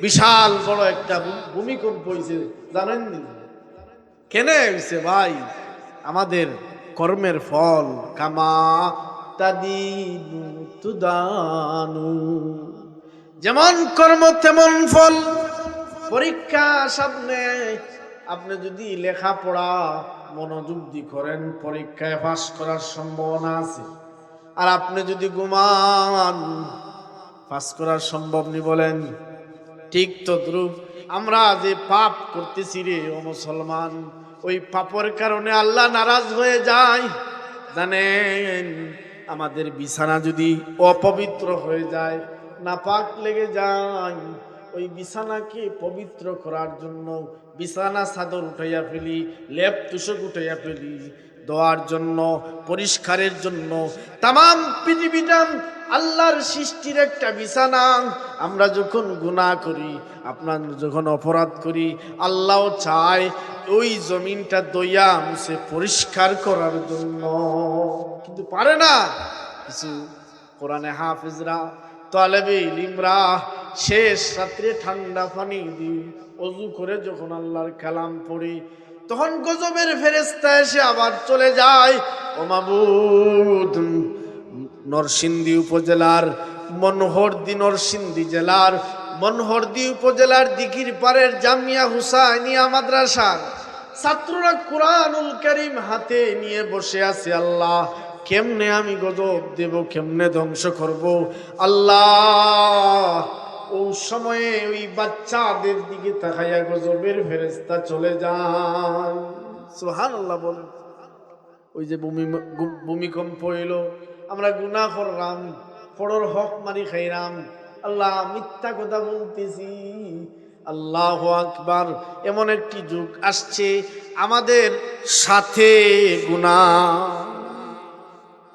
বিশাল বড় একটা ভূমিকম্প হয়েছে জানেন কেন হয়েছে ভাই? আমাদের কর্মের ফল, কামা তাদিনু তুদানু। যেমন কর্ম, তেমন ফল। পরীক্ষা সামনে, আপনি যদি লেখাপড়া মনোযোগ দিয়ে করেন, পরীক্ষায় পাস করার সম্ভাবনা আছে। আর আপনি যদি গুমান পাস করার সম্ভব নি বলেন ঠিক তদ্রুপ আমরা যে পাপ করতেছি রে, ও মুসলমান, ওই পাপের কারণে আল্লাহ নারাজ হয়ে যায়। জানেন, আমাদের বিছানা যদি অপবিত্র হয়ে যায় না নাপাক লেগে যায়, ওই বিছানাকে পবিত্র করার জন্য বিছানা চাদর উঠাইয়া ফেলি, লেপ তুষক উঠাইয়া ফেলি। দেওয়ার জন্য, পরিষ্কারের জন্য। তাম পৃথিবীটা আল্লাহর সৃষ্টির একটা বিছানা। আমরা যখন গুনাহ করি, আপনার যখন অপরাধ করি, আল্লাহ চায় ওই জমিনটা দইয়া মুছে পরিষ্কার করার জন্য। কিন্তু পারে না। কিছু কোরআনে হাফিজরা, তলেবে ইলিমরা শেষ রাত্রে ঠান্ডা পানি দিই অজু করে যখন আল্লাহর কালাম পড়ি তখন গজবের ফেরেস্তা এসে আবার চলে যায়। ও মাবুদ, নরসিংদী উপজেলার মনোহরদি নরসিংদী জেলার মনোহরদি উপজেলার দিঘির পাড়ের জামিয়া হুসাইনিয়া মাদ্রাসার ছাত্ররা কোরআনুল করিম হাতে নিয়ে বসে আছে, আল্লাহ, কেমনে আমি গজব দেব, কেমনে ধ্বংস করব? আল্লাহ ওই সময়ে ওই বাচ্চাদের দিকে তাকাইয়া গজবের ফেরেস্তা চলে যায়। সুহান আল্লাহ বলেন। ওই যে ভূমি, ভূমিকম্প হইল আমরা গুনাহ করলাম পড়র হক মারি খাইলাম। আল্লাহ মিথ্যা কথা বলতেছি। আল্লাহ আকবার, এমন একটি যুগ আসছে, আমাদের সাথে গুনাহ।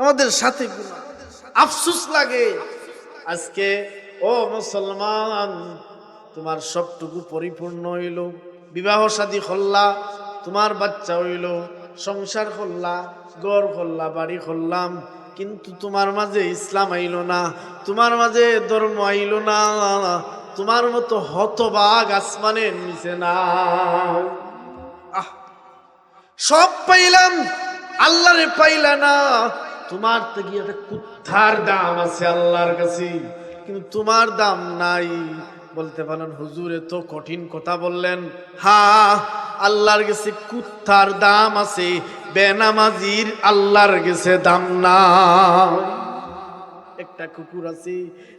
আমাদের সাথে গুনাহ। আফসুস লাগে। আজকে ও মুসলমান, তোমার সবটুকু পরিপূর্ণ হইল। বিবাহ শাদী করলা তোমার বাচ্চা হইল, সংসার করলা গড় করলা বাড়ি করলাম কিন্তু তোমার মাঝে ইসলাম আইলো না, তোমার মাঝে ধর্ম আইলো না, তোমার মতো হতবাগ আসমানের নিচে না। আহ, সব পাইলাম, আল্লাহরে পাইলা না। তোমার তো গিয়ে কুত্থার দাম আছে আল্লাহর কাছে। কিন্তু তোমার দাম নাই। বলতে পারেন, হুজুরে তো কঠিন কথা বললেন। হা, আল্লাহর গেছে কুত্থার দাম আছে, বেনামাজির আল্লাহর গেছে দাম না একটা কুকুর আছে,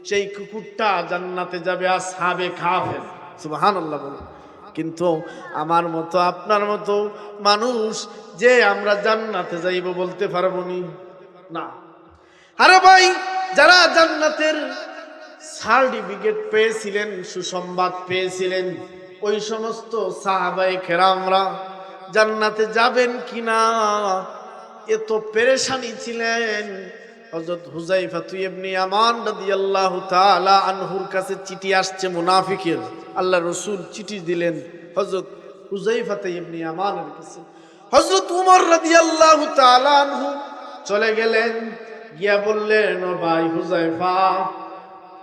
সেই কুকুরটা জান্নাতে যাবে আর সাবে খাবে সুবাহান আল্লাহ বলে কিন্তু আমার মতো, আপনার মতো মানুষ যে আমরা জান্নাতে যাইব বলতে পারবনি না। আরে ভাই, যারা জান্নাতের সার্টিফিকেট পেয়েছিলেন, সুসংবাদ পেয়েছিলেন ওই সমস্ত সাহাবাই খেরামরা জান্নাতে যাবেন কিনা? এত পেরেশানি ছিলেন। হযরত হুজাইফা তুই এমনি আমান রাদিয়াল্লাহু তাআলা আনহুর কাছে চিঠি আসছে মুনাফিকের। আল্লাহ রসুল চিঠি দিলেন হযরত হুজাইফা ইবনি আমানের কাছে। হযরত উমর রাদিয়াল্লাহু তাআলা আনহু চলে গেলেন। গিয়া বললেন, ও ভাই হুজাইফা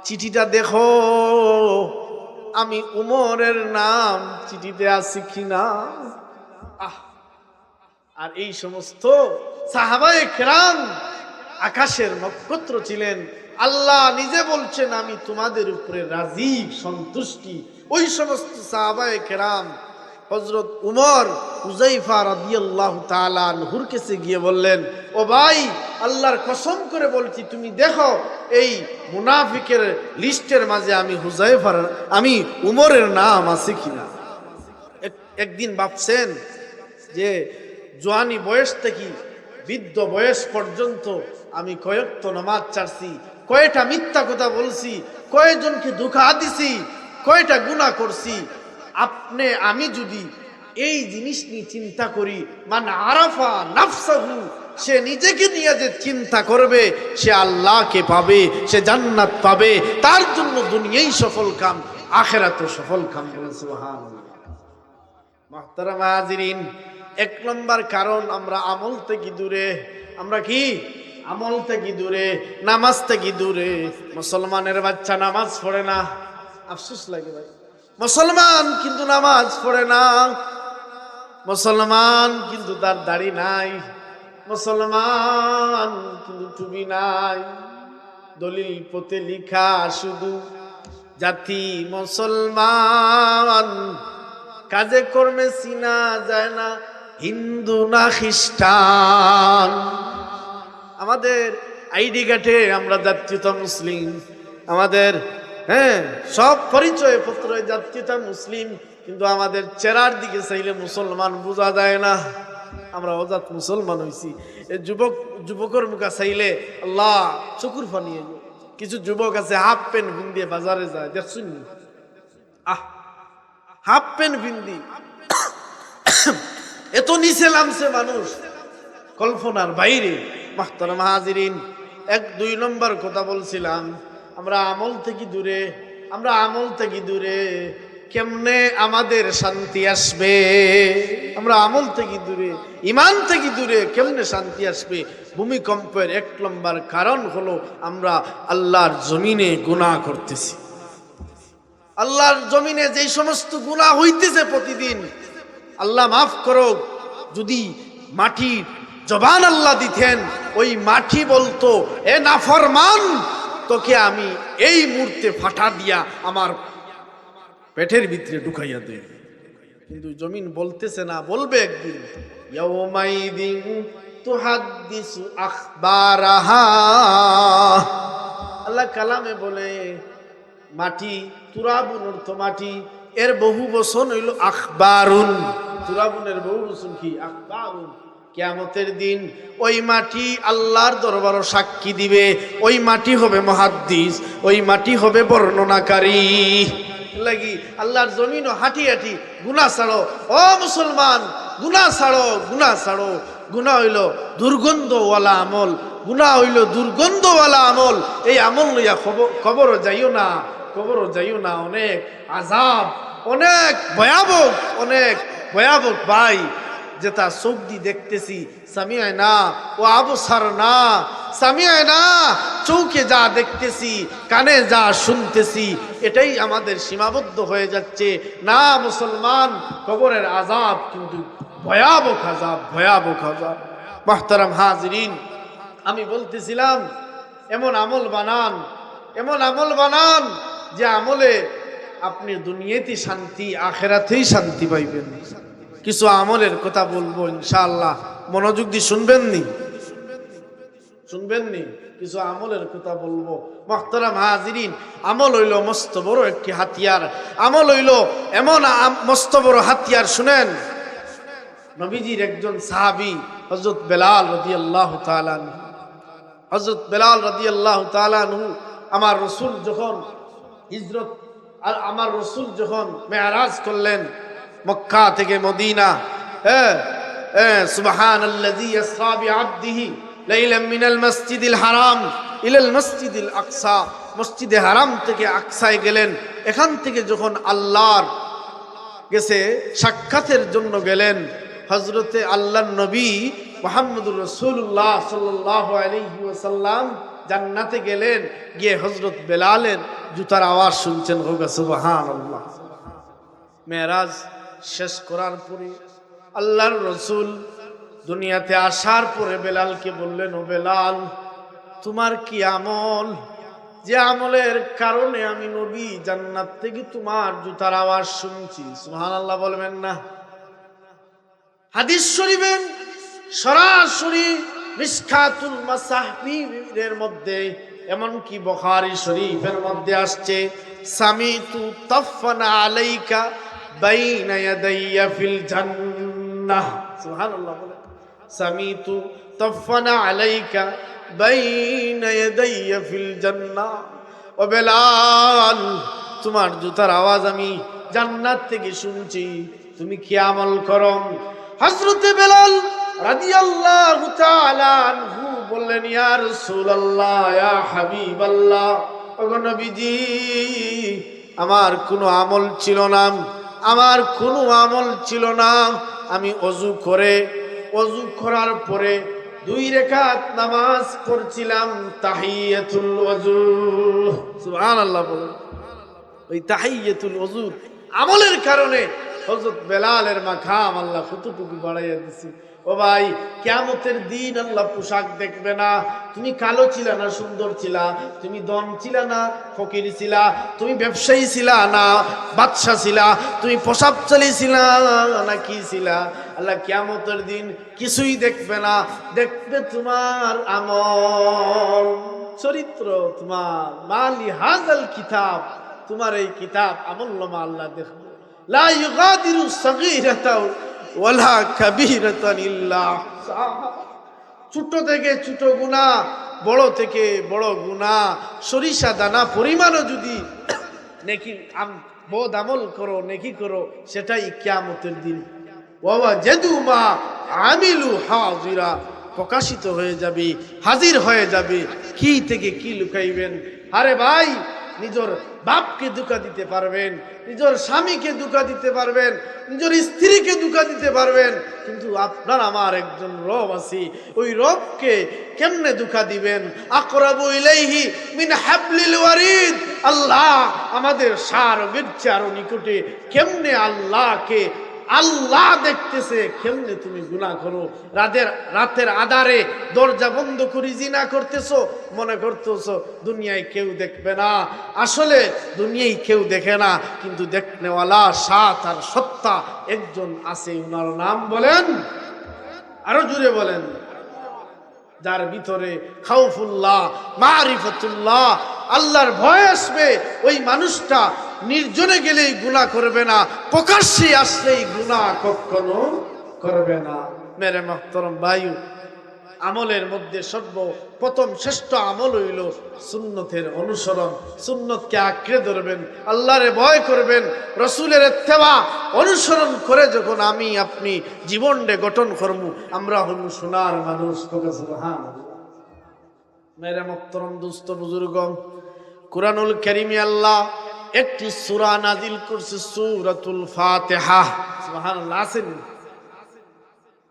চিঠিটা দেখো। আমি উমরের নাম চিঠিতে আছি কিনা? আহ, আর এই সমস্ত সাহাবায় খেরাম আকাশের নক্ষত্র ছিলেন। আল্লাহ নিজে বলছেন, আমি তোমাদের উপরে রাজীব সন্তুষ্টি। ওই সমস্ত সাহাবায় কেরাম হজরত উমর হুজাইফা রাদিয়াল্লাহু তাআলা আনহুর গিয়ে বললেন, ও ভাই, আল্লাহর কসম করে বলছি, তুমি দেখো, এই মুনাফিকের লিস্টের মাঝে আমি হুজাইফার আমি উমরের নাম আছে কিনা? এক- একদিন ভাবছেন যে, জোয়ানি বয়স থেকে বৃদ্ধ বয়স পর্যন্ত আমি কয়েকটা নামাজ চারছি কয়টা মিথ্যা কথা বলছি কয়েকজনকে ধোকা দিছি, কয়টা গুণা করছি আপনি, আমি যদি এই জিনিস নিয়ে চিন্তা করি মানে আরাফা নাফসাহু, সে নিজেকে নিয়ে যে চিন্তা করবে, সে আল্লাহকে পাবে, সে জান্নাত পাবে, তার জন্য দুনিয়াই সফল কাম আখেরাত সফল কাম মাহতারাম এক নম্বর কারণ আমরা আমল থেকে দূরে, আমরা কি? আমল থেকে দূরে, নামাজ থেকে দূরে। মুসলমানের বাচ্চা নামাজ পড়ে না। আফসোস লাগে ভাই। মুসলমান কিন্তু নামাজ পড়ে না। মুসলমান কিন্তু তার দাড়ি নাই। মুসলমান কিন্তু টুবি নাই। দলিল পথে লিখা শুধু জাতি মুসলমান। কাজে কর্মে চিনা যায় না, হিন্দু না খ্রিস্টান। আমাদের আইডি কার্ডে আমরা জাতীয়তা মুসলিম। আমাদের হ্যাঁ সব পরিচয় পত্র জাতীয়তা মুসলিম, কিন্তু আমাদের চেরার দিকে চাইলে মুসলমান বোঝা যায় না। আমরা অজাত মুসলমান এই যুবক, যুবকের মুখা চাইলে আল্লাহ চকুর ফানিয়ে কিছু যুবক আছে, হাফ প্যান্ট ভিন্দিয়ে বাজারে যায়, দেখছুন? আহ, হাফ প্যান্ট ভিন্দি। এত নিচে নামছে মানুষ। কল্পনার বাইরে। মাহতারা মাহাজিরিন এক, দুই নম্বর কথা বলছিলাম। আমরা আমল থেকে দূরে, আমরা আমল থেকে দূরে, কেমনে আমাদের শান্তি আসবে? আমরা আমল থেকে দূরে ইমান থেকে দূরে কেমনে শান্তি আসবে? ভূমিকম্পের এক নম্বর কারণ হলো আমরা আল্লাহর জমিনে গুনাহ করতেছি। আল্লাহর জমিনে যেই সমস্ত গুনাহ হইতেছে প্রতিদিন, আল্লাহ মাফ করো যদি মাটির জবান আল্লাহ দিতেন, ওই মাটি বলতো, এ নাফরমান তোকে আমি এই মুহূর্তে ফাটা দিয়া আমার পেটের ভিতরে ঢুকাইয়া দে কিন্তু জমিন বলতেছে না, বলবে একদিন আল্লাহ কালামে বলে, মাটি তুরাবুন অর্থ মাটি, এর বহু বচন হইল আখবারুন। তুরাবুনের বহু বচন কি? আখবারুন। কিয়ামতের দিন ওই মাটি আল্লাহর দরবারও সাক্ষী দিবে। ওই মাটি হবে মহাদ্দিস, ওই মাটি হবে বর্ণনাকারী। লাগি আল্লাহর জমিন ও হাঁটি হাঁটি গুনা ছাড়ো। ও মুসলমান গুনা ছাড়ো গুনা ছাড়ো। গুনা হইল দুর্গন্ধওয়ালা আমল গুনা হইল দুর্গন্ধওয়ালা আমল। এই আমল লইয়া খবর কবরও যাইও না কবরও যাইও না। অনেক আজাব অনেক ভয়াবহ অনেক ভয়াবহ ভাই। যেটা চোখ দিয়ে দেখতেছি, সামিয়ায় না, ও আবসার না, সামিয়ায় না, চৌকে যা দেখতেছি, কানে যা শুনতেছি, এটাই আমাদের সীমাবদ্ধ হয়ে যাচ্ছে। না মুসলমান, কবরের আজাব কিন্তু ভয়াবহ আজাব ভয়াবহ আজাব মাহতারাম হাজরিন, আমি বলতেছিলাম, এমন আমল বানান, এমন আমল বানান যে আমলে আপনি দুনিয়াতে শান্তি, আখেরাতেই শান্তি পাইবেন। কিছু আমলের কথা বলব ইনশাআল্লাহ। মনোযোগ দিয়ে শুনবেন নি শুনবেন কিছু আমলের কথা বলব। মখতারাম হাজিরিন, আমল হইল মস্ত বড় একটি হাতিয়ার। আমল হইল এমন মস্ত বড় হাতিয়ার, শুনেন। নবীজির একজন সাহাবি হজরত বেলাল রদি আল্লাহ হজরত বেলাল রদি আল্লাহ তালানহু আমার রসুল যখন হিজরত আর আমার রসুল যখন মেয়ারাজ করলেন মক্কা থেকে মদিনা। হ্যাঁ হ্যাঁ সুবহান আল্লাযী ইসরা বিআবদিহি লাইলাম মিনাল মসজিদিল হারাম ইলাল মসজিদিল আকসা। মসজিদে হারাম থেকে আকসায় গেলেন। এখান থেকে যখন আল্লাহর গেছে সাক্ষাতের জন্য গেলেন হজরতে আল্লাহ নবী মোহাম্মদুর রসুল্লাহ সাল্লাহ আলহি ওসাল্লাম জান্নাতে গেলেন, গিয়ে হজরত বেলালের জুতার আওয়াজ শুনছেন। হোক সুবাহান আল্লাহ মেয়েরাজ শেষ করার পরে আল্লাহর রসুল দুনিয়াতে আসার পরে বেলালকে বললেন, ও বেলাল, তোমার কি আমল? যে আমলের কারণে আমি নবী জান্নাত থেকে তোমার জুতার আওয়াজ শুনছি। সুহান আল্লাহ বলবেন না। হাদিস শরীফের সরাসরি মিসখাতুল মাসাহবির মধ্যে, এমনকি বখারি শরীফের মধ্যে আসছে, সামিতু তাফানা আলাইকা ফিল আলাইকা ফিল ও তোমার জুতার আওয়াজ আমি জান্নাত থেকে শুনছি। তুমি কি আমল করো? হজরতে বেলাল রাদিয়াল্লাহু তাআলা আনহু বললেন, ইয়া রাসূলুল্লাহ, ইয়া হাবিবাল্লাহ আমার কোনো আমল ছিল না। আমার কোনো আমল ছিল না। আমি অজু করে, অজু করার পরে দুই রেখাত নামাজ পড়ছিলাম তাহিয়াতুল ওযু। সুবহানাল্লাহ বলুন। ওই তাহিয়াতুল ওজুর আমলের কারণে হজরত বেলালের মাখাম আল্লাহ কতটুকু বাড়াইয়া দিছি। ও ভাই কেমতের দিন আল্লাহ পোশাক দেখবে না। তুমি কালো ছিলা না, সুন্দর ছিলা। তুমি দন ছিলা না, ফকির ছিলা। তুমি ব্যবসায়ী ছিলা না, বাদশা ছিলা। তুমি পোশাক চালিয়েছিলা না, কি ছিলা? আল্লাহ কেমতের দিন কিছুই দেখবে না। দেখবে তোমার আমল, চরিত্র তোমার। মালি হাজাল কিতাব, তোমার এই কিতাব আমল্লমা আল্লাহ দেখবে। লা ইউগাদিরু সাগীরাতাও ওয়ালা কাবীরাতান ছোট থেকে ছোট গুণা, বড় থেকে বড় গুণা, সরিষা দানা পরিমাণও যদি নেকি আম- বোধ আমল করো, নেকি করো, সেটাই কিয়ামতের দিন। বাবা জেদু মা আমিলু হাজিরা। প্রকাশিত হয়ে যাবে, হাজির হয়ে যাবে। কি থেকে কি লুকাইবেন? আরে ভাই নিজের বাপকে দুঃখা দিতে পারবেন, নিজের স্বামীকে দুঃখা দিতে পারবেন, নিজের স্ত্রীকে দুঃখা দিতে পারবেন, কিন্তু আপনার আমার একজন রব আছে, ওই রবকে কেমনে দুঃখা দিবেন? আকরাবু ইলাইহি মিন হাবলিল ওয়ারিদ। আল্লাহ আমাদের সার বিচার নিকটে কেমনে আল্লাহকে আল্লাহ দেখতেছে কেমনে তুমি গুনাহ করো। রাতের রাতের আধারে দরজা বন্ধ করি জিনা করতেছো, মনে করতেছো, দুনিয়ায় কেউ দেখবে না। আসলে দুনিয়ায় কেউ দেখে না, কিন্তু দেখনেওয়ালা সাত আর সত্তা একজন আছে ওনার নাম বলেন, আরও জুড়ে বলেন। যার ভিতরে খাউফুল্লাহ, মারিফতুল্লাহ, আল্লাহর ভয় আসবে, ওই মানুষটা নির্জনে গেলেই গুনাহ করবে না, প্রকাশ্যে আসলেই গুনাহ কখনো করবে না। মেরে মহতরম বায়ু আমলের মধ্যে সর্ব প্রথম শ্রেষ্ঠ আমল হইল সুন্নতের অনুসরণ। সুন্নতকে আঁকড়ে ধরবেন, আল্লাহরে ভয় করবেন, রসুলের থেবা অনুসরণ করে যখন আমি আপনি জীবনটা গঠন করব, আমরা হল সোনার মানুষ মেরে মক্তরম দুস্থ বুজুর্গ কুরআনুল কারীমে আল্লাহ একটি সুরা নাজিল করছে সূরাতুল ফাতিহা। সুবহানাল্লাহ আছেন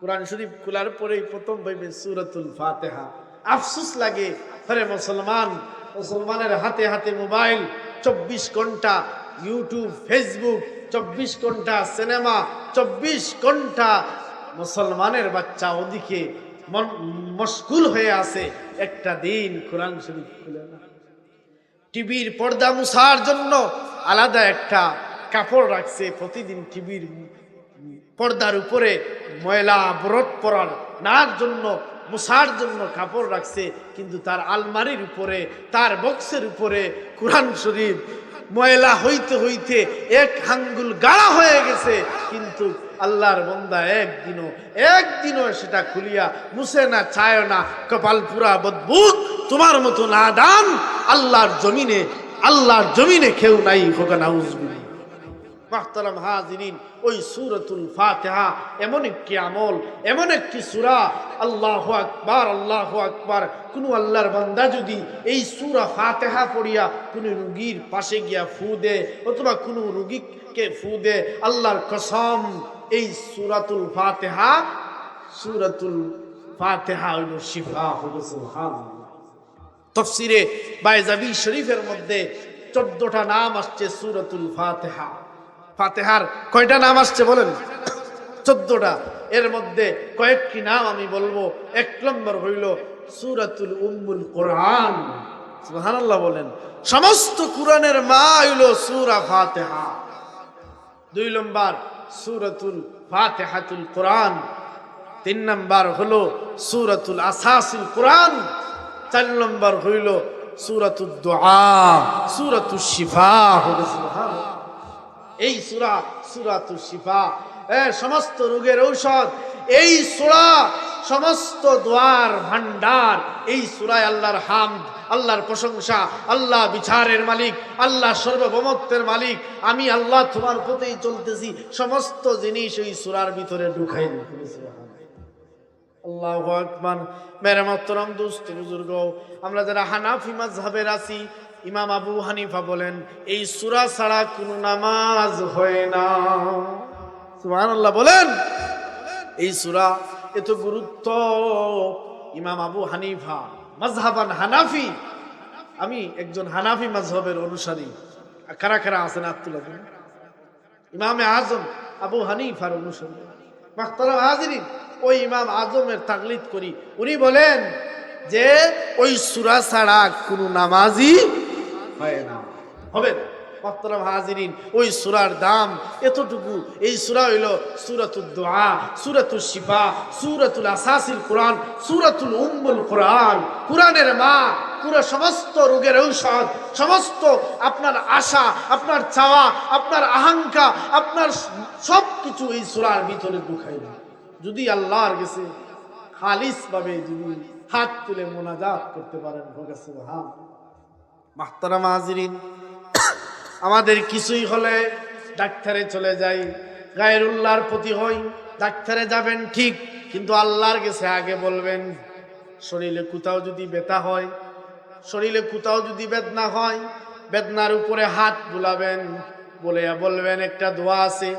কোরআন শরীফ খোলার পরেই প্রথম পাইবে সূরাতুল ফাতিহা। আফসোস লাগে, আরে মুসলমান, মুসলমানের হাতে হাতে মোবাইল, চব্বিশ ঘণ্টা ইউটিউব, ফেসবুক, চব্বিশ ঘণ্টা সিনেমা, চব্বিশ ঘণ্টা মুসলমানের বাচ্চা ওদিকে মশগুল হয়ে আছে। একটা দিন কোরআন শরীফ খুলে না। টিভির পর্দা মুছার জন্য আলাদা একটা কাপড় রাখছে। প্রতিদিন টিভির পর্দার উপরে ময়লা ব্রত পরার নার জন্য মুসার জন্য কাপড় রাখছে। কিন্তু তার আলমারির উপরে, তার বক্সের উপরে কোরআন শরীফ ময়লা হইতে হইতে এক হাঙ্গুল গাড়া হয়ে গেছে। কিন্তু আল্লাহর বন্দা একদিনও একদিনও সেটা খুলিয়া মুছে না চায় না, কপাল পুরা বদবুত তোমার মতো না দান আল্লাহর জমিনে আল্লাহর জমিনে কেউ নাই, হোক নাউজবিল্লাহ মাহতারাম হাজিরিন, ওই সুরতুল ফাতিহা এমন একটি আমল, এমন একটি সুরা, আল্লাহ আকবার আল্লাহ আকবার, কোনো আল্লাহর বান্দা যদি এই সুরা ফাতেহা পড়িয়া কোনো রুগীর পাশে গিয়া ফু দে অথবা কোনো রুগীকে ফু দে আল্লাহর কসম এই সুরাতুল ফাতেহা সুরাতুল ফাতেহা হইল শিফা, হইল সুবহানাল্লাহ। তফসিরে বাইজাবি শরীফের মধ্যে চোদ্দটা নাম আসছে সুরতুল ফাতেহা। ফাতেহার কয়টা নাম আসছে বলেন? চোদ্দটা। এর মধ্যে কয়েকটি নাম আমি বলব। এক নম্বর হইল সুরাতুল উম্মুল কোরআন। সুবহানাল্লাহ বলেন, সমস্ত কোরআনের মা হইল সুরা ফাতেহা। দুই নম্বর সুরতুল ফাতেহাতুল কোরআন তিন নম্বর হলো সুরতুল আসাসুল কোরআন চার নম্বর হইল সুরাতুল দোয়া সুরাতুল শিফা সুবহানাল্লাহ। এই সুরা সুরাতুল শিফা সমস্ত রোগের ঔষধ, এই সুরা সমস্ত দোয়ার ভান্ডার এই সুরায় আল্লাহর হামদ, আল্লাহর প্রশংসা, আল্লাহ বিচারের মালিক, আল্লাহ সর্বভৌমত্বের মালিক, আমি আল্লাহ তোমার পথেই চলতেছি, সমস্ত জিনিস ওই সুরার ভিতরে ঢুকাই আল্লাহ আকবার। মেরে মহতরম দুস্থ বুজুর্গ, আমরা যারা হানাফি মাযহাবের আছি, ইমাম আবু হানিফা বলেন, এই সূরা ছাড়া কোনো নামাজ হয় না। সুবহানাল্লাহ বলেন, এই সূরা এত গুরুত্ব। ইমাম আবু হানিফা, মাযহাবান হানাফি। আমি একজন হানাফি মাযহাবের অনুসারী। কারা কারা আছেন আব্দুল্লাহ ইমামে আজম, আবু হানিফার অনুসারী। মাখতারাম হাজিরিন, ওই ইমাম আজমের তাকলিদ করি। উনি বলেন যে, ওই সুরা ছাড়া কোনো নামাজি হয় না। হবে না। মাহতারাম হাজিরিন। ওই সুরার দাম এতটুকু। এই সুরা হইল সুরাতুল দোয়া সুরাতুল শিফা, সুরাতুল আসাসিল কোরআন, সুরাতুল উম্মুল কোরআন। কোরআনের মা, পুরো সমস্ত রোগের ঔষধ, সমস্ত আপনার আশা, আপনার চাওয়া, আপনার আকাঙ্ক্ষা আপনার সব কিছু এই সুরার ভিতরে ঢুকাইল। যদি আল্লাহর গেছে খালিস ভাবে যদি হাত তুলে মোনাজাত করতে পারেন ভোগেছে হা মাহতারাম হাজিরিন। আমাদের কিছুই হলে ডাক্তারে চলে যাই। গায়ের উল্লাহর প্রতি হই, ডাক্তারে যাবেন ঠিক, কিন্তু আল্লাহর কাছে আগে বলবেন, শরীরে কোথাও যদি ব্যথা হয়, শরীরে কোথাও যদি বেদনা হয়, বেদনার উপরে হাত বুলাবেন বলে বলবেন, একটা দোয়া আছে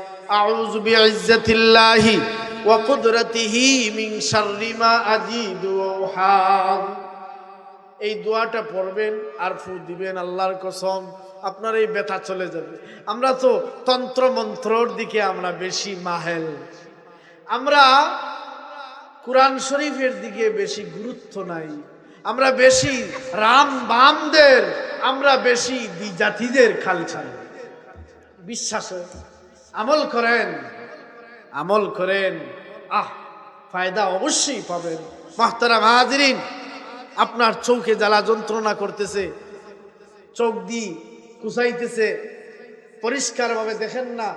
এই দোয়াটা পড়বেন আর ফু দিবেন আল্লাহর কসম। আপনার এই ব্যথা চলে যাবে। আমরা তো তন্ত্র মন্ত্রর দিকে আমরা বেশি মাহেল। আমরা কোরআন শরীফের দিকে বেশি গুরুত্ব নাই। আমরা বেশি রাম বামদের, আমরা বেশি জাতিদের খাল ছাড় বিশ্বাস আমল করেন? আমল করেন। আহ, ফায়দা অবশ্যই পাবেন। মাহতারাম হাজিরিন, আপনার চৌকে জ্বালা যন্ত্রণা করতেছে। চোখ দি কুচাইতেছে, পরিষ্কারভাবে দেখেন না,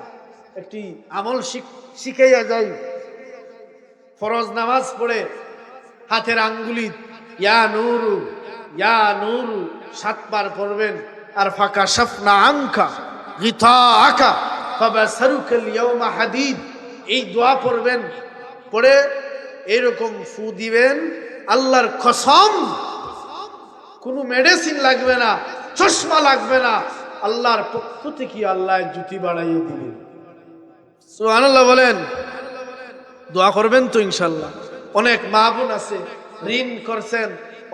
একটি আমল শিখ- শিখাইয়া যাই ফরজ নামাজ পড়ে, হাতের আঙ্গুলি, ইয়া নুরু ইয়া নুরু, সাতবার পড়বেন, আর ফাঁকা সাফনা আঙ্কা গীতা আঁকা তবে সারুকেল ইয়মা হাদিদ, এই দোয়া পড়বেন। পড়ে এরকম ফু দিবেন, আল্লাহর কসম, কোনো মেডিসিন লাগবে না, চশমা লাগবে না আল্লাহর পক্ষ থেকে আল্লাহ জুতি বাড়াইয়ে দিবেন সুবহানাল্লাহ বলেন দোয়া করবেন তো ইনশাল্লাহ। অনেক মা বোন আছে ঋণ করছেন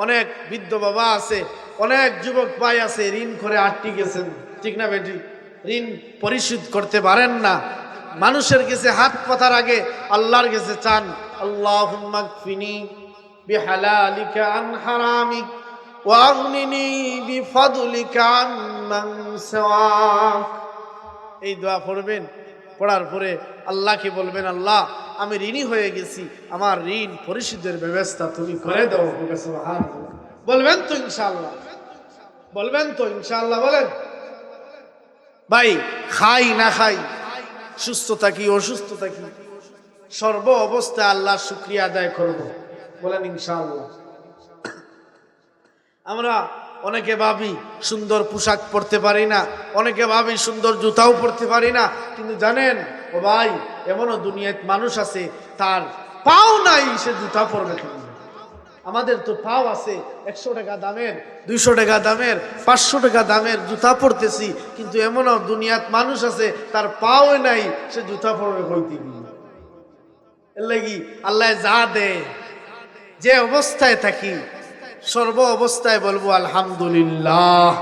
অনেক বৃদ্ধ বাবা আছে অনেক যুবক ভাই আছে ঋণ করে আটটি গেছেন। ঠিক না বেটি? ঋণ পরিশোধ করতে পারেন না। মানুষের কাছে হাত পাতার আগে আল্লাহর কাছে চান আল্লাহ ফিনি বিহালালিকা আন হারামিক। ওয়াগনিনি বিফাদলিকা এই দোয়া পড়বেন, পড়ার পরে আল্লাহকে বলবেন, আল্লাহ, আমি ঋণী হয়ে গেছি, আমার ঋণ পরিশোধের ব্যবস্থা তুমি করে দাও বলে বলবেন তো ইনশাআল্লাহ, বলবেন তো ইনশাআল্লাহ, বলেন। ভাই, খাই না খাই সুস্থ থাকি অসুস্থ থাকি সর্ব অবস্থায় আল্লাহ শুক্রিয়া আদায় করব, বলেন ইনশাআল্লাহ। আমরা অনেকে ভাবি সুন্দর পোশাক পরতে পারি না, অনেকে ভাবি সুন্দর জুতাও পরতে পারি না, কিন্তু জানেন, ও ভাই, এমনও দুনিয়ায় মানুষ আছে, তার পাও নাই সে জুতা পরবে আমাদের তো পাও আছে, একশো টাকা দামের, দুইশো টাকা দামের, পাঁচশো টাকা দামের জুতা পরতেছি, কিন্তু এমনও দুনিয়াত মানুষ আছে, তার পাও নাই, সে জুতা পরবে হইতে এর লাগি আল্লাহ যা দে, যে অবস্থায় থাকি সর্ব অবস্থায় বলব, আলহামদুলিল্লাহ।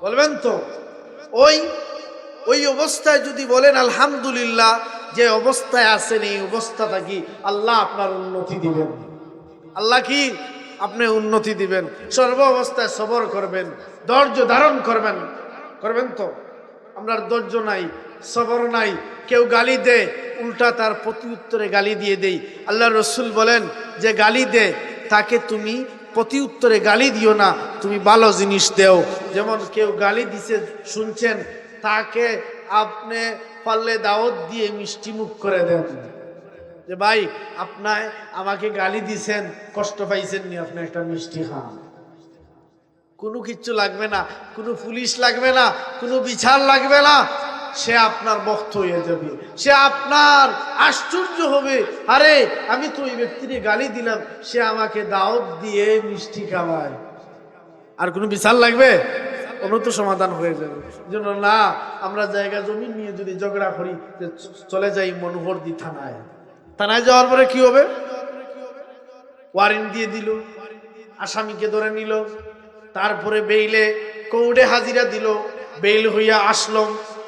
বলবেন তো? ওই ওই অবস্থায় যদি বলেন, আলহামদুলিল্লাহ, যে অবস্থায় আছেন, এই অবস্থা থাকি আল্লাহ আপনার উন্নতি দিবেন? আল্লাহ কি আপনি উন্নতি দিবেন? সর্ব অবস্থায় সবর করবেন, ধৈর্য ধারণ করবেন। করবেন তো? আমরা ধৈর্য নাই, সবর নাই। কেউ গালি দে, উল্টা তার প্রতি উত্তরে গালি দিয়ে দেই। আল্লাহ রসুল বলেন, যে গালি দে, তাকে তুমি প্রতি উত্তরে গালি দিও না, তুমি ভালো জিনিস দেও। যেমন কেউ গালি দিছে, শুনছেন, তাকে আপনি পারলে দাওয়াত দিয়ে মিষ্টি মুখ করে দেন। যে ভাই, আপনার, আমাকে গালি দিছেন, কষ্ট পাইছেন নি, আপনি একটা মিষ্টি খান। কোনো কিচ্ছু লাগবে না, কোনো পুলিশ লাগবে না, কোনো বিচার লাগবে না। সে আপনার বক্ত হয়ে যাবে। সে আপনার আশ্চর্য হবে। আরে, আমি তো ওই ব্যক্তিকে গালি দিলাম, সে আমাকে দাওয়াত দিয়ে মিষ্টি খাওয়ায়। আর কোনো বিচার লাগবে? কোনো তো সমাধান হয়ে যাবে। জন্য না, আমরা জায়গা জমি নিয়ে যদি ঝগড়া করি, যে চলে যাই মনোহরদি থানায়। থানায় যাওয়ার পরে কি হবে? ওয়ারেন্ট দিয়ে দিল, আসামিকে ধরে নিল, তারপরে বেইলে কৌড়ে হাজিরা দিল, বেইল হইয়া আসলো।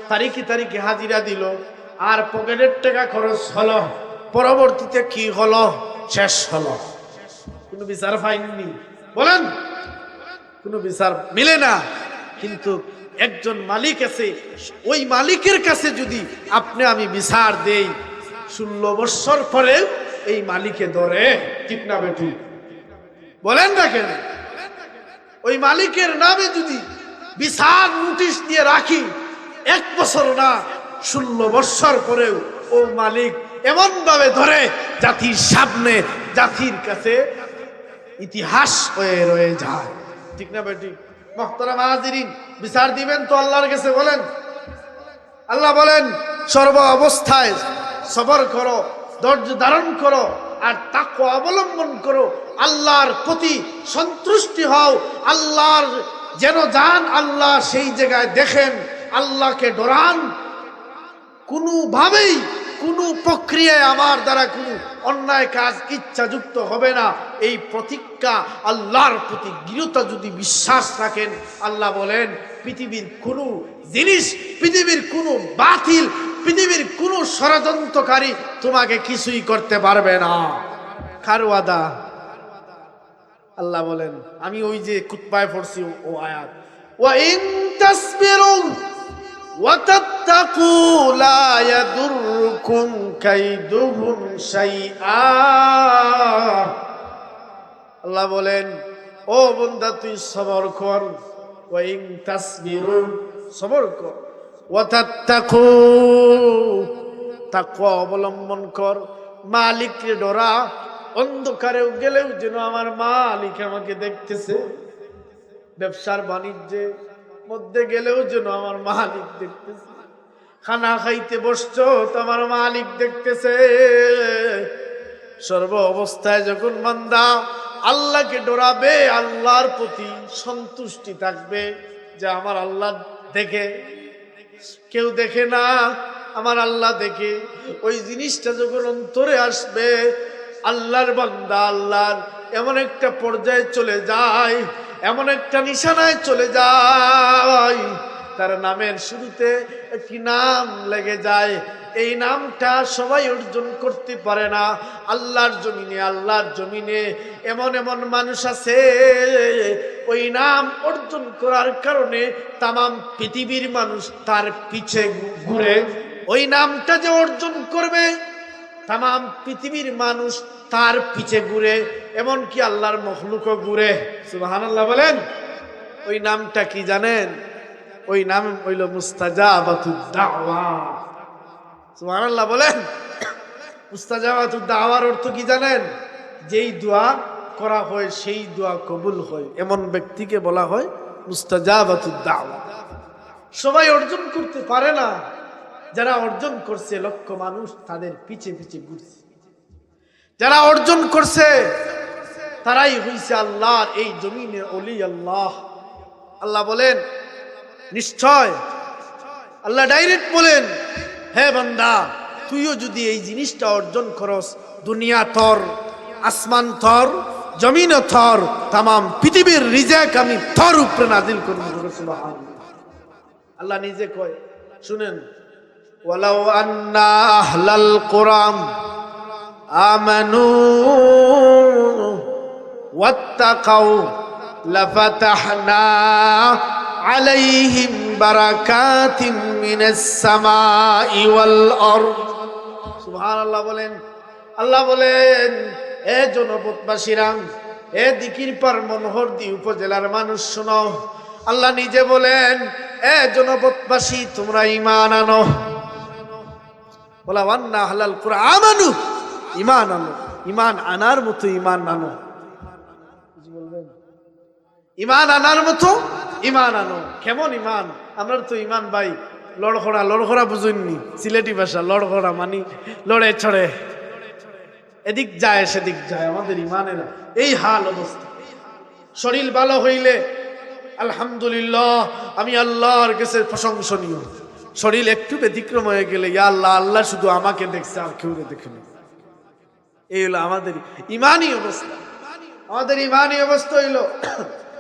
তারিখে তারিখে হাজিরা দিল। আর পকেটের টাকা খরচ হলো। পরবর্তীতে কি হলো? শেষ হলো। কোনো বিচার পাইনি। বলেন। কোনো বিচার মিলে না। কিন্তু একজন মালিক আছে, ওই মালিকের কাছে যদি আপনি আমি বিচার দেই, ষোলো বৎসর পরে এই মালিকে ধরে। ঠিক না বলেন না কেন? ওই মালিকের নামে যদি বিচার নোটিশ দিয়ে রাখি এক বছর না, ষোলো বৎসর পরেও ও মালিক এমন ভাবে ধরে জাতির সামনে, জাতির কাছে ইতিহাস হয়ে রয়ে যায়। ঠিক না বেটি? মহতারাম হাজিরিন, বিচার দিবেন তো আল্লাহর কাছে বলেন। আল্লাহ বলেন, সর্ব অবস্থায় সবর করো, ধৈর্য ধারণ করো, আর তাকে অবলম্বন করো। আল্লাহর প্রতি সন্তুষ্টি হও, আল্লাহর যেন যান আল্লাহ সেই জায়গায় দেখেন। আল্লাহকে ডরান। কোনোভাবেই, কোনো প্রক্রিয়ায় আমার দ্বারা কোনো অন্যায় কাজ ইচ্ছাযুক্ত হবে না। এই প্রতিজ্ঞা আল্লাহর প্রতি দৃঢ়তা যদি বিশ্বাস রাখেন, আল্লাহ বলেন, পৃথিবীর কোনো জিনিস, পৃথিবীর কোনো বাতিল, পৃথিবীর কোনো ষড়যন্ত্রকারী তোমাকে কিছুই করতে পারবে না। খারওয়াদা আল্লাহ বলেন, আমি ওই যে কুৎপায় পড়ছি ও- ও আয়াত। ওয়া ইন وتتقوا لا يضركم كيدهم شيئا আল্লাহ বলেন ও বন্দা তুই সবর কর ওয়াইং তাসবিরু সবর কর ওয়াতাত্তাকু তাকওয়া অবলম্বন কর মালিককে ডরা অন্ধকারেও গেলেও যেন আমার মালিক আমাকে দেখতেছে ব্যবসার বাণিজ্যে মধ্যে গেলেও যেন আমার মালিক দেখতেছে। খানা খাইতে বসছো, তো আমার মালিক দেখতেছে। সর্ব অবস্থায় যখন বান্দা আল্লাহকে ডোরাবে, আল্লাহর প্রতি সন্তুষ্টি থাকবে যে আমার আল্লাহ দেখে। কেউ দেখে না, আমার আল্লাহ দেখে। ওই জিনিসটা যখন অন্তরে আসবে, আল্লাহর বান্দা আল্লাহর এমন একটা পর্যায়ে চলে যায় এমন একটা নিশানায় চলে যায়। তার নামের শুরুতে একটি নাম লেগে যায়। এই নামটা সবাই অর্জন করতে পারে না। আল্লাহর জমিনে আল্লাহর জমিনে এমন এমন মানুষ আছে। ওই নাম অর্জন করার কারণে তামাম পৃথিবীর মানুষ তার পিছে ঘুরে। ওই নামটা যে অর্জন করবে, তামাম পৃথিবীর মানুষ তার পিছে ঘুরে, এমনকি আল্লাহর মখলুকও ঘুরে। সুবাহান আল্লাহ বলেন, ওই নামটা কি জানেন? ওই নাম হইল সুবহানাল্লাহ বলেন, মুস্তাজাবাতুদ্দাওয়ার অর্থ কি জানেন? যেই দোয়া করা হয়, সেই দোয়া কবুল হয়। এমন ব্যক্তিকে বলা হয় মুস্তাজাবাতুদ্দাওয়া। সবাই অর্জন করতে পারে না। যারা অর্জন করছে, লক্ষ মানুষ তাদের পিছে পিছে ঘুরছে। যারা অর্জন করছে, তারাই হইছে আল্লাহর এই জমিনে অলি আল্লাহ। আল্লাহ বলেন, নিশ্চয়। আল্লাহ ডাইরেক্ট বলেন, হে বান্দা, তুইও যদি এই জিনিসটা অর্জন করস, দুনিয়া থর, আসমান থর, জমিন থর, তামাম পৃথিবীর রিজাক আমি থর উপরে নাজিল করব। আল্লাহ নিজে কয়, শুনেন, ওয়ালাউ আন্না আহলাল কোরআন আমানু واتقوا لفتحنا عليهم بركات من السماء والأرض সুবহান আল্লাহ বলেন আল্লাহ বলেন এ জনপদবাসীরা এ দিকির পার মনোহরদি উপজেলার মানুষ শোনো আল্লাহ নিজে বলেন এ জনপদবাসী তোমরা ইমান আনো বলা ওয়ান্না হালাল কুরআন আমানু ইমান আনো, ইমান আনার মতো ইমান আনো? ইমান আনার মতো ইমান আনো। কেমন ইমান? আমরা তো ইমান ভাই, লড়খড়া লড়খড়া বুঝুননি। সিলেটি ভাষা, লড়খড়া মানি, লড়ে ছড়ে এদিক যায়, সেদিক যায়, আমাদের ইমানের। এই হাল অবস্থা। শরীর ভালো হইলে, আলহামদুলিল্লাহ, আমি আল্লাহর কাছে প্রশংসনীয়। শরীর একটু ব্যতিক্রম হয়ে গেলে, ইয়া আল্লাহ আল্লাহ শুধু আমাকে দেখছে, আর কেউ দেখেনি এই হলো আমাদের ইমানই অবস্থা। আমাদের ইমানই অবস্থা হইল,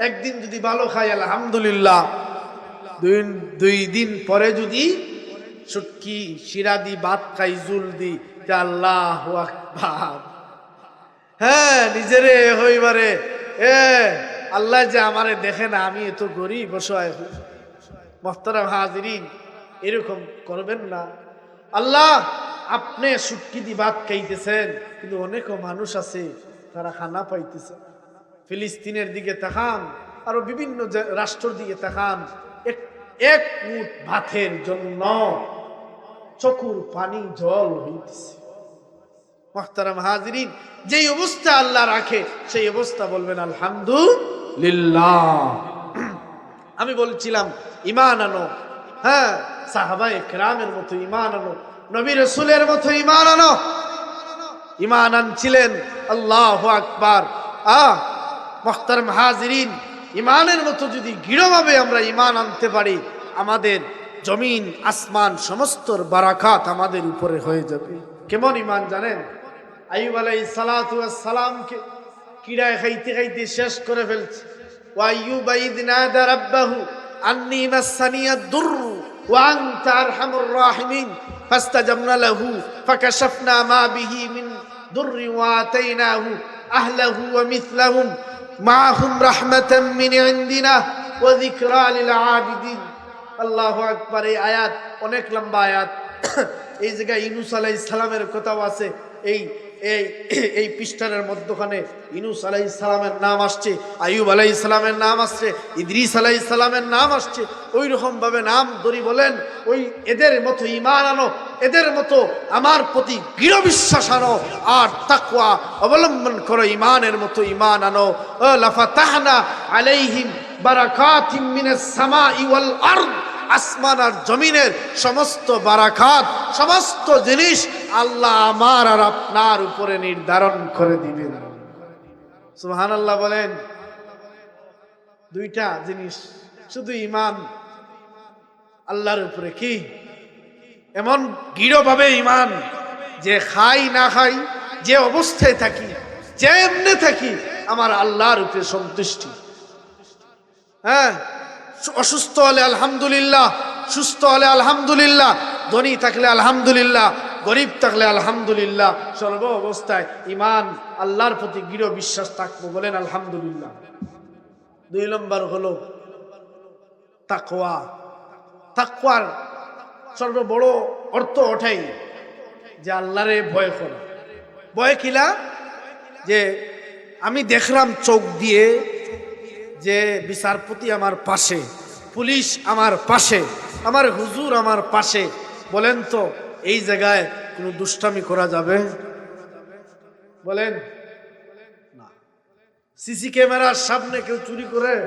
একদিন যদি ভালো খাই আলহামদুলিল্লাহ। দুই দুই দিন পরে যদি সুটকি শিরা দি বাত খাই, জুল দি আল্লাহ হ্যাঁ নিজেরে হইবারে, এ, আল্লাহ যে আমারে দেখে না, আমি এত গরিব বসায় মোহতারাম হাজিরিন, এরকম করবেন না। আল্লাহ আপনি সুটকি দি ভাত খাইতেছেন, কিন্তু অনেকও মানুষ আছে, তারা খানা পাইতেছে। ফিলিস্তিনের দিকে তাকান, আরও বিভিন্ন রাষ্ট্রের দিকে তাকান, এক- মুঠ ভাতের জন্য চকুর পানি জল হইতেছে। মোহতারাম হাজিরিন, যেই অবস্থা আল্লাহ রাখে, সেই অবস্থা বলবেন, আলহামদুলিল্লাহ। আমি বলছিলাম, ইমান আনো। হ্যাঁ সাহাবা একরামের মতো ইমান আনো। নবী রসুলের মতো ইমান আনো। ইমান আনছিলেন, আল্লাহ আকবার। আহ মখতার মাহাজরিন ইমানের মতো যদি দৃঢ়ভাবে আমরা ইমান আনতে পারি, আমাদের জমিন, আসমান সমস্তর বারাকাত আমাদের উপরে হয়ে যাবে। কেমন ইমান জানেন? আইব আলাই সালাতামকে কিড়ায় খাইতে খাইতে শেষ করে ফেলছে। আন্নি মাসানিয়া দুর্রু, ওয়াং তার হামুর রাহমিন। فاستجبنا له فكشفنا ما به من ضر وآتيناه أهله ومثلهم معهم رحمة من عندنا وذكرى للعابدين আল্লাহ আকবার এই আয়াত অনেক লম্বা আয়াত এই জায়গায় ইনুস আলাই সালামের কথাও আছে এই এই এই পৃষ্ঠানের মধ্যখানে ইনুস আলাই সালামের নাম আসছে আয়ুব আলাই সালামের নাম আসছে, ইদ্রিস আলাই সালামের নাম আসছে ওই রকম ভাবে নাম ধরি বলেন, ওই এদের মতো ইমান আনো, এদের মতো আমার প্রতি দৃঢ় বিশ্বাস আনো, আর তাকওয়া অবলম্বন করো ইমানের মতো ইমান আনো। লাফা তাহনা আলাইহিম বারাকাতিম মিনাস সামাই ওয়াল আরদ। আসমান আর জমিনের সমস্ত বারাকাত, সমস্ত জিনিস আল্লাহ আমার আর আপনার উপরে নির্ধারণ করে দিবেন। সুহান আল্লাহ বলেন, দুইটা জিনিস, শুধু ইমান আল্লাহর উপরে কি? এমন দৃঢ়ভাবে ইমান যে খাই না খাই, যে অবস্থায় থাকি, যে এমনি থাকি, আমার আল্লাহর উপরে সন্তুষ্টি। হ্যাঁ? অসুস্থ হলে আলহামদুলিল্লাহ, সুস্থ হলে আলহামদুলিল্লাহ, ধনী থাকলে আলহামদুলিল্লাহ, গরিব থাকলে আলহামদুলিল্লাহ, সর্ব অবস্থায় ইমান আল্লাহর প্রতি দৃঢ় বিশ্বাস থাকব বলেন আলহামদুলিল্লাহ। দুই নম্বর হলো তাকওয়া। সর্ব বড় অর্থ ওঠাই যে আল্লাহরে ভয় করা। ভয় কিলা? যে আমি দেখলাম চোখ দিয়ে যে বিচারপতি আমার পাশে, পুলিশ আমার পাশে, আমার হুজুর আমার পাশে, বলেন তো, এই জায়গায় কোনো দুষ্টামি করা যাবে? বলেন। না। সিসি ক্যামেরার সামনে কেউ চুরি করে?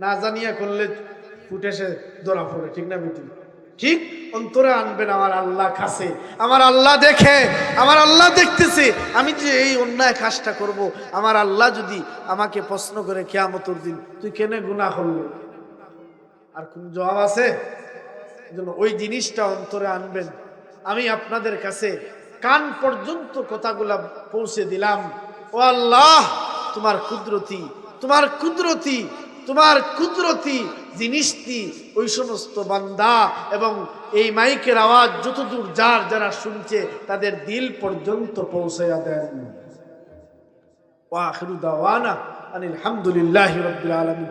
না জানিয়ে করলে ফুটেসে ধরা পড়ে, ঠিক না বেটি ঠিক অন্তরে আনবেন আমার আল্লাহ কাছে। আমার আল্লাহ দেখে, আমার আল্লাহ দেখতেছে। আমি যে এই অন্যায় কাজটা করব, আমার আল্লাহ যদি আমাকে প্রশ্ন করে কেয়ামতর দিন, তুই কেনে গুনাহ করলি? আর কোন জবাব আছে? ওই জিনিসটা অন্তরে আনবেন। আমি আপনাদের কাছে কান পর্যন্ত কথাগুলা পৌঁছে দিলাম। ও আল্লাহ, তোমার কুদরতি তোমার কুদরতি তোমার কুদরতি জিনিসটি ওই সমস্ত বান্দা এবং এই মাইকের আওয়াজ যতদূর যার যারা শুনছে, তাদের দিল পর্যন্ত পৌঁছাইয়া দেন। ওয়াহরুদাওয়ানা আনিল হামদুলিল্লাহ রবিল আলামিন।